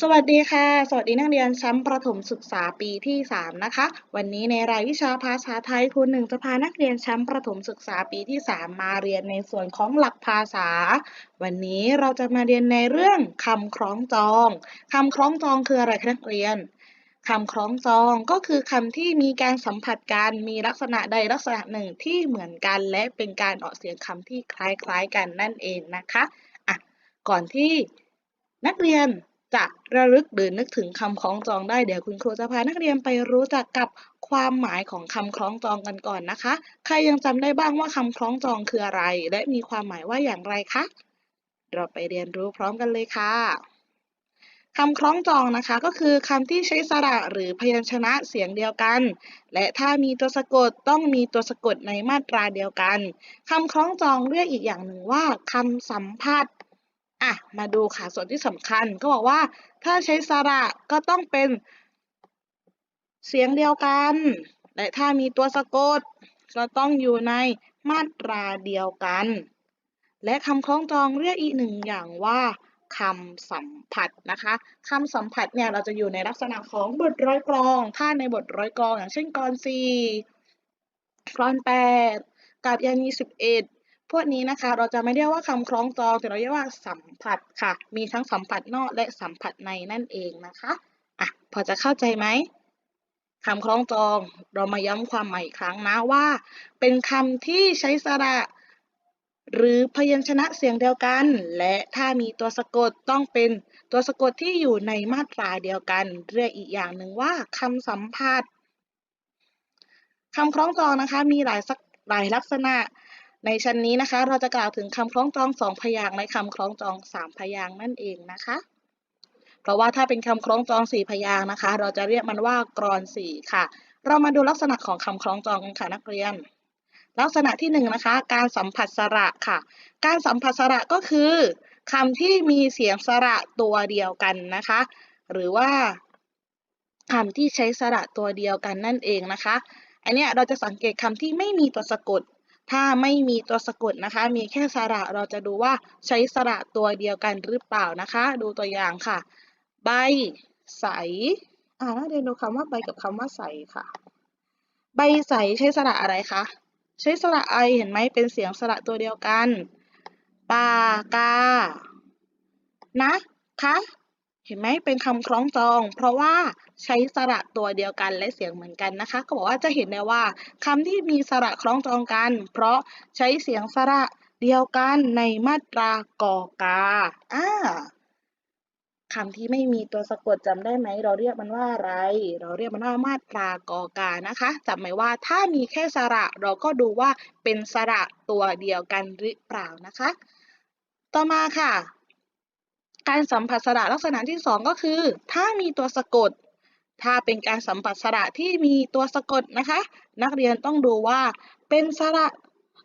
สวัสดีค่ะ สวัสดีนักเรียนชั้นประถมศึกษาปีที่ 3 นะคะ วันนี้ในรายวิชาภาษาไทยครูหนึ่งจะพานักเรียนชั้นประถมศึกษาปีที่ 3 มาเรียนในส่วนของหลักภาษา วันนี้เราจะมาเรียนในเรื่องคำคล้องจอง คำคล้องจองคืออะไรคะนักเรียนคำคล้องจองก็คือคำที่มีการสัมผัสกันมีลักษณะใดลักษณะหนึ่งที่เหมือนกัน และเป็นการออกเสียงคำที่คล้ายๆกันนั่นเองนะคะอะก่อนที่นักเรียน จะระลึกหรือนึกถึงคำคล้องจองได้เดี๋ยวคุณครูจะพานักเรียนไปรู้จักกับความหมายของคำคล้องจองกันก่อนนะคะ ใครยังจำได้บ้างว่าคำคล้องจองคืออะไร และมีความหมายว่าอย่างไรคะ เราไปเรียนรู้พร้อมกันเลยค่ะคำคล้องจองนะคะก็คือคำที่ใช้สระหรือพยัญชนะเสียงเดียวกัน และถ้ามีตัวสะกดต้องมีตัวสะกดในมาตราเดียวกันคำคล้องจองเรียกอีกอย่างหนึ่งว่าคำสัมพัทธ์ อะมาดูค่ะส่วนที่สำคัญก็บอกว่า ถ้าใช้สระก็ต้องเป็นเสียงเดียวกันและถ้ามีตัวสะกด ก็ต้องอยู่ในมาตราเดียวกัน และคำคล้องจองเรียกอีกหนึ่งอย่างว่าคำสัมผัสนะคะคำสัมผัสเนี่ยเราจะอยู่ในลักษณะของบทร้อยกลอง ถ้าในบทร้อยกลอง อย่างเช่นกรสี่กรอนแปดกับยานีสิบเอ็ด พวกนี้นะคะเราจะไม่เรียกว่าคำคล้องจองแต่เราเรียกว่าสัมผัสค่ะ มีทั้งสัมผัสนอกและสัมผัสในนั่นเองนะคะอะพอจะเข้าใจไหมคำคล้องจองเรามาย้ำความหมายอีกครั้งนะว่า เป็นคำที่ใช้สระหรือพยัญชนะเสียงเดียวกัน และถ้ามีตัวสะกดต้องเป็นตัวสะกดที่อยู่ในมาตราเดียวกัน เรียกอีกอย่างหนึ่งว่าคำสัมผัสคำคล้องจองนะคะ มีหลายหลายลักษณะ ในชั้นนี้นะคะ เราจะกล่าวถึงคำคล้องจองสองพยางค์ในคำคล้องจองสามพยางค์นั่นเองนะคะ เพราะว่าถ้าเป็นคำคล้องจองสี่พยางค์นะคะ เราจะเรียกมันว่ากรอนสี่ค่ะ เรามาดูลักษณะของคำคล้องจองกันค่ะนักเรียน ลักษณะที่หนึ่งนะคะ การสัมผัสสระค่ะ การสัมผัสสระก็คือคำที่มีเสียงสระตัวเดียวกันนะคะ หรือว่าคำที่ใช้สระตัวเดียวกันนั่นเองนะคะ อันนี้เราจะสังเกตคำที่ไม่มีตัวสะกด ถ้าไม่มีตัวสะกดนะคะ มีแค่สระเราจะดูว่าใช้สระตัวเดียวกันหรือเปล่านะคะ ดูตัวอย่างค่ะ ใบ ใส อ่าเรียนดูคำว่าใบกับคำว่าใสค่ะ ใบใสใช้สระอะไรคะ ใช้สระไอเห็นไหมเป็นเสียงสระตัวเดียวกัน ปากา นะคะ เห็นไหมเป็นคำคล้องจอง เพราะว่าใช้สระตัวเดียวกันและเสียงเหมือนกันนะคะก็บอกว่าจะเห็นได้ว่าคำที่มีสระคล้องจองกัน เพราะใช้เสียงสระเดียวกันในมาตรากอกาอ่าคำที่ไม่มีตัวสะกดจำได้ไหม เราเรียกมันว่าอะไร เราเรียกมันว่ามาตรากอกานะคะจำไหมว่าถ้ามีแค่สระเราก็ดูว่าเป็นสระตัวเดียวกันหรือเปล่านะคะ ต่อมาค่ะ การสัมผัสสระลักษณะที่ 2 ก็คือ ถ้ามีตัวสะกด ถ้าเป็นการสัมผัสสระที่มีตัวสะกดนะคะ นักเรียนต้องดูว่าเป็นสระ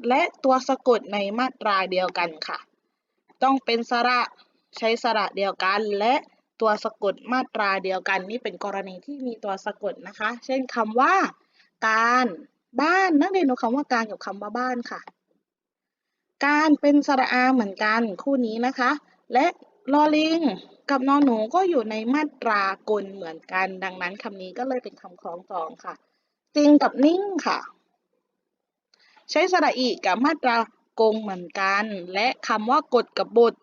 และตัวสะกดในมาตราเดียวกันค่ะ ต้องเป็นสระใช้สระเดียวกันและตัวสะกดมาตราเดียวกัน นี่เป็นกรณีที่มีตัวสะกดนะคะ เช่นคำว่า การบ้านนักเรียนดูคำว่าการกับคำว่าบ้านค่ะ การเป็นสระอาเหมือนกันคู่นี้นะคะ และ ลอลิงกับนอนหนูก็อยู่ในมาตรากลเหมือนกัน ดังนั้นคำนี้ก็เลยเป็นคำคล้องจองค่ะ จริงกับนิ่งค่ะ ใช้สระอีกับมาตรากงเหมือนกัน และคำว่ากฎกับบท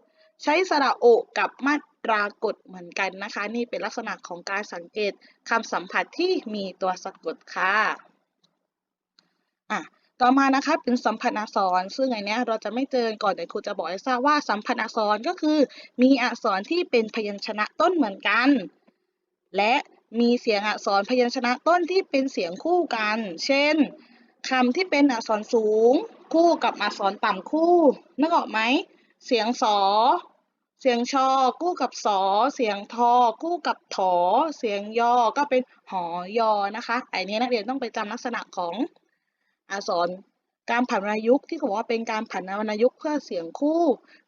ใช้สระโอกับมาตรากฎเหมือนกันนะคะ นี่เป็นลักษณะของการสังเกตคำสัมผัสที่มีตัวสะกดค่ะอะ ต่อมานะคะเป็นสัมพันธ์อักษร ซึ่งอันนี้เราจะไม่เจอก่อนแต่ครูจะบอกให้ทราบว่าสัมพันธ์อักษรก็คือ มีอักษรที่เป็นพยัญชนะต้นเหมือนกัน และมีเสียงอักษรพยัญชนะต้นที่เป็นเสียงคู่กัน เช่นคำที่เป็นอักษรสูง คู่กับอักษรต่ำคู่นึกออกไหมเสียงสอ เสียงชอ คู่กับสอ เสียงทอ คู่กับถอ เสียงยอ ก็เป็นหอยอนะคะไอ้นี้นักเรียนต้องไปจำลักษณะของ อักษรการผันวรรณยุกต์ที่เขาบอกว่าเป็นการผันวรรณยุกต์เพื่อเสียงคู่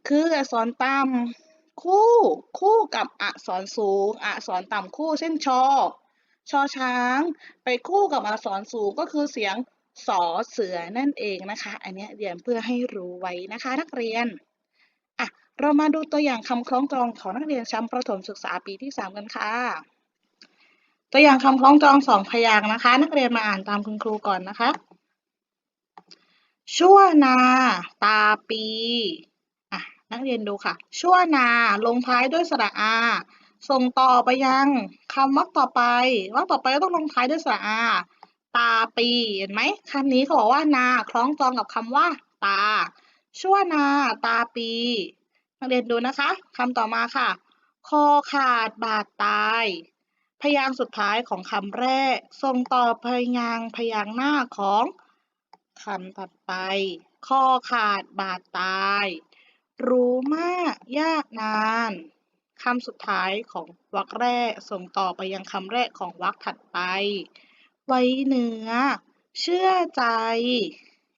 คืออักษรต่ำคู่ คู่กับอักษรสูง อักษรต่ำคู่ เช่นชอชอช้าง ไปคู่กับอักษรสูงก็คือเสียงสอเสือนั่นเองนะคะ อันนี้เรียนเพื่อให้รู้ไว้นะคะนักเรียนอะเรามาดูตัวอย่างคำคล้องจองของนักเรียนชั้นประถมศึกษาปีที่ 3 กันค่ะ ตัวอย่างคำคล้องจองสองพยางค์นะคะ นักเรียนมาอ่านตามคุณครูก่อนนะคะ ชั่วนาตาปีอะนักเรียนดูค่ะ ชั่วนาลงท้ายด้วยสระอา ส่งต่อไปยังคำวรรคต่อไปวรรคต่อไปก็ต้องลงท้ายด้วยสระอา ตาปีเห็นไหมคำนี้เขาบอกว่านาคล้องจองกับคำว่า ตา ชั่วนาตาปี นักเรียนดูนะคะคำต่อมาค่ะ คอขาดบาดตายพยางค์สุดท้ายของคำแรก ส่งต่อพยางค์พยางค์หน้าของ คำถัดไป คอขาดบาดตาย รู้มากยากนานคำสุดท้ายของวรรคแรกส่งต่อไปยังคำแรกของวรรคถัดไป ไว้เนื้อ เชื่อใจ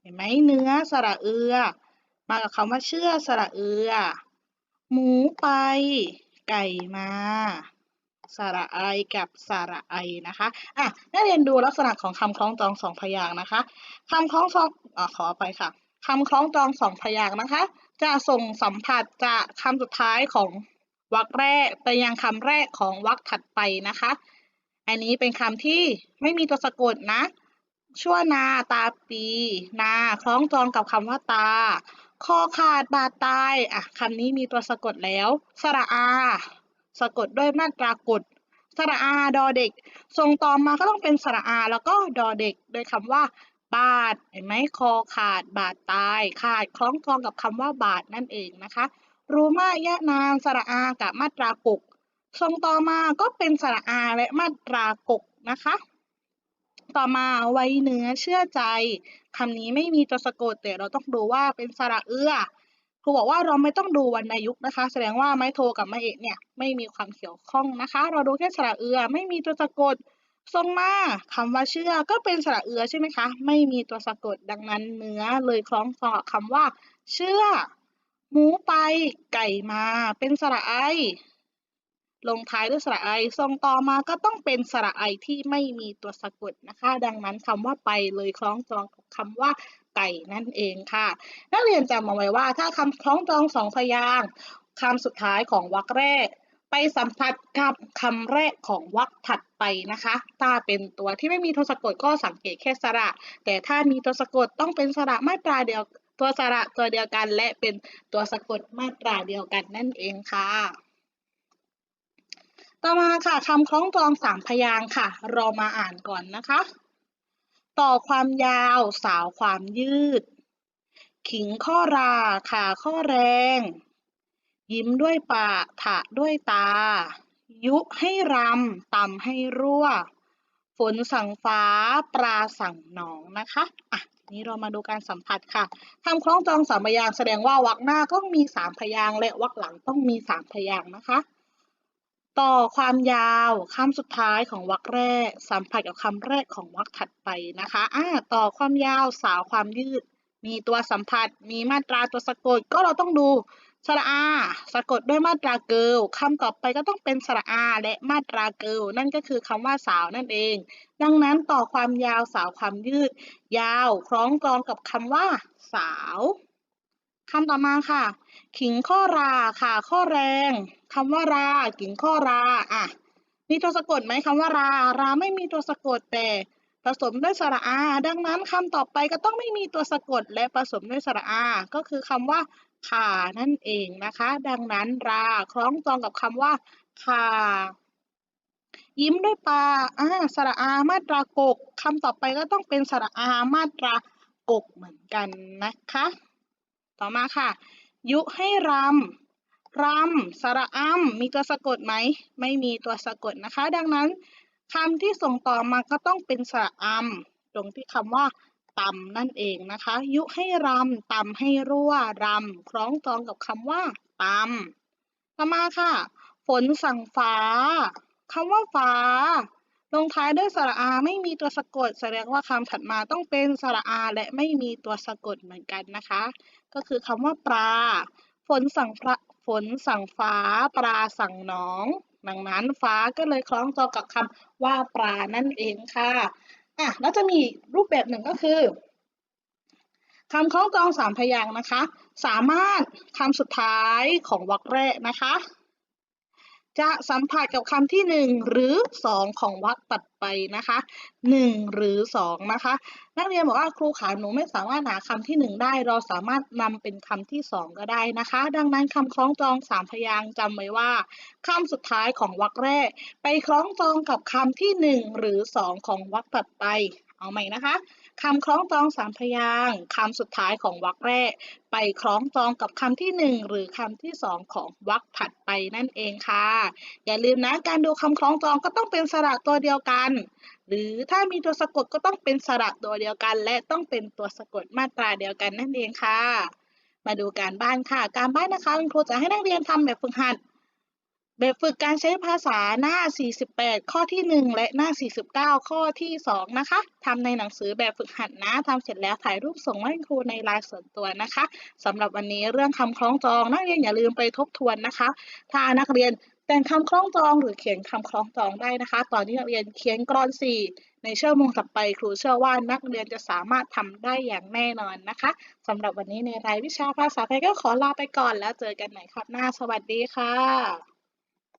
เห็นไหมเนื้อสระเอือ มากับคำว่าเชื่อสระเอือ หมูไป ไก่มา สระไอกับสระไอนะคะอะนักเรียนดูลักษณะของคำคล้องจองสองพยางค์นะคะคำคล้องจองอะขอไปค่ะคำคล้องจองสองพยางค์นะคะ จะส่งสัมผัสจากคำสุดท้ายของวรรคแรกไปยังคำแรกของวรรคถัดไปนะคะ อันนี้เป็นคำที่ไม่มีตัวสะกดนะ ชั่วนาตาปี นาคล้องจองกับคำว่าตาคอขาดบาดตาย อะคำนี้มีตัวสะกดแล้ว สระอา สะกดด้วยมาตรากฎสระอาดอเด็ก ส่งต่อมาก็ต้องเป็นสระอาแล้วก็ดอเด็ก โดยคำว่า บาดเห็นไหมคอขาด บาดตาย ขาดคล้องจองกับคำว่าบาดนั่นเองนะคะรูมากยะนานสระอากับมาตรากกส่งต่อมาก็เป็นสระอาและมาตรากกนะคะ ต่อมาไว้เนื้อเชื่อใจคำนี้ไม่มีตัวสะกดแต่เราต้องดูว่าเป็นสระเอื้อ ครูบอกว่าเราไม่ต้องดูวรรณยุกต์นะคะ แสดงว่าไม้โทกับไม้เอกเนี่ยไม่มีความเกี่ยวข้องนะคะ เราดูแค่สระเอือไม่มีตัวสะกดส่งมาคำว่าเชื่อก็เป็นสระเอือใช่ไหมคะ ไม่มีตัวสะกดดังนั้นเนื้อเลยคล้องจองกับคำว่า เชื่อ หมูไป ไก่มา เป็นสระไอ ลงท้ายด้วยสระไอส่งต่อมาก็ต้องเป็นสระไอที่ไม่มีตัวสะกดนะคะ ดังนั้นคำว่าไปเลยคล้องจองกับคำว่า ไก่นั่นเองค่ะ นักเรียนจำเอาไว้ว่า ถ้าคำคล้องจองสองพยางคำสุดท้ายของวรรคแรก ไปสัมผัสกับคำแรกของวรรคถัดไปนะคะ ถ้าเป็นตัวที่ไม่มีตัวสะกดก็สังเกตแค่สระ แต่ถ้ามีตัวสะกดต้องเป็นสระมาตราเดียวตัวสระตัวเดียวกัน และเป็นตัวสะกดมาตราเดียวกันนั่นเองค่ะต่อมาค่ะคำคล้องจองสามพยางค์ค่ะ เรามาอ่านก่อนนะคะ ต่อความยาวสาวความยืด ขิงข้อราขาข้อแรง ยิ้มด้วยปากถะด้วยตา ยุให้รำตำให้รั่ว ฝนสั่งฟ้าปลาสั่งหนองนะคะอะนี้เรามาดูการสัมผัสค่ะคำคล้องจองสามพยางแสดงว่าวรรคหน้าต้องมีสามพยางและวรรคหลังต้องมีสามพยางนะคะ ต่อความยาวคำสุดท้ายของวรรคแรก สัมผัสกับคำแรกของวรรคถัดไปนะคะอ่าต่อความยาวสาวความยืด มีตัวสัมผัส มีมาตราตัวสะกด ก็เราต้องดูสระอา สะกดด้วยมาตราเกิลคำต่อไปก็ต้องเป็นสระอาและมาตราเกิลนั่นก็คือคำว่าสาวนั่นเอง ดังนั้นต่อความยาวสาวความยืด ยาวคล้องจองกับคำว่า สาวคำต่อมาค่ะ ขิงข้อราค่ะข้อแรงคำว่าราขิงข้อราอะมีตัวสะกดไหมคำว่าราราไม่มีตัวสะกดแต่ผสมด้วยสระอา ดังนั้นคำต่อไปก็ต้องไม่มีตัวสะกดและผสมด้วยสระอา ก็คือคำว่าขานั่นเองนะคะ ดังนั้นราคล้องจองกับคำว่าขายิ้มด้วยปลาอ่าสระอามาตรากกคำต่อไปก็ต้องเป็นสระอามาตรากกเหมือนกันนะคะ ต่อมาค่ะ ยุให้รำรำสระอ้ำมีตัวสะกดไหม ไม่มีตัวสะกดนะคะ ดังนั้นคำที่ส่งต่อมาก็ต้องเป็นสระอ้ำตรงที่คำว่าตำนั่นเองนะคะ ยุให้รำตำให้รั่วรำคล้องจองกับคำว่าตำต่อมาค่ะ ฝนสั่งฟ้าคำว่าฟ้า ลงท้ายด้วยสระอาไม่มีตัวสะกด แสดงว่าคำถัดมาต้องเป็นสระอาและไม่มีตัวสะกดเหมือนกันนะคะ ก็คือคำว่าปลาฝนสั่งพระฝนสั่งฟ้า ปลาสั่งหนอง ดังนั้นฟ้าก็เลยคล้องจองกับคำว่าปลานั่นเองค่ะอะแล้วจะมีรูปแบบหนึ่งก็คือคำคล้องจองสามพยางค์นะคะ สามารถคำสุดท้ายของวรรคแรกนะคะ จะสัมผัสกับคำที่หนึ่งหรือสองของวรรคตัดไปนะคะหนึ่งหรือสองนะคะ นักเรียนบอกว่าครูขาหนูไม่สามารถหาคำที่หนึ่งได้ เราสามารถนำเป็นคำที่สองก็ได้นะคะ ดังนั้นคำคล้องจองสามพยางจำไว้ว่าคำสุดท้ายของวรรคแรก ไปคล้องจองกับคำที่หนึ่งหรือสองของวรรคตัดไป เอาใหม่นะคะ คำคล้องจองสามพยางค์คำสุดท้ายของวรรคแรก ไปคล้องจองกับคำที่หนึ่งหรือคำที่สองของวรรคถัดไปนั่นเองค่ะ อย่าลืมนะการดูคำคล้องจองก็ต้องเป็นสระตัวเดียวกัน หรือถ้ามีตัวสะกดก็ต้องเป็นสระตัวเดียวกัน และต้องเป็นตัวสะกดมาตราเดียวกันนั่นเองค่ะ มาดูการบ้านค่ะ การบ้านนะคะคุณครูจะให้นักเรียนทำแบบฝึกหัด แบบฝึกการใช้ภาษาหน้า 48 ข้อที่ 1 และหน้า 49 ข้อที่ 2 นะคะทำในหนังสือแบบฝึกหัดนะทำเสร็จแล้วถ่ายรูปส่งให้ครูในไลน์ส่วนตัวนะคะสำหรับวันนี้เรื่องคำคล้องจองนักเรียนอย่าลืมไปทบทวนนะคะ ถ้านักเรียนแต่งคำคล้องจองหรือเขียนคำคล้องจองได้นะคะ ตอนนี้นักเรียนเขียนกรอน 4 ในชั่วโมงถัดไปครูเชื่อว่านักเรียนจะสามารถทำได้อย่างแน่นอนนะคะสำหรับวันนี้ในรายวิชาภาษาไทยก็ขอลาไปก่อนแล้วเจอกันใหม่ครับหน้า สวัสดีค่ะ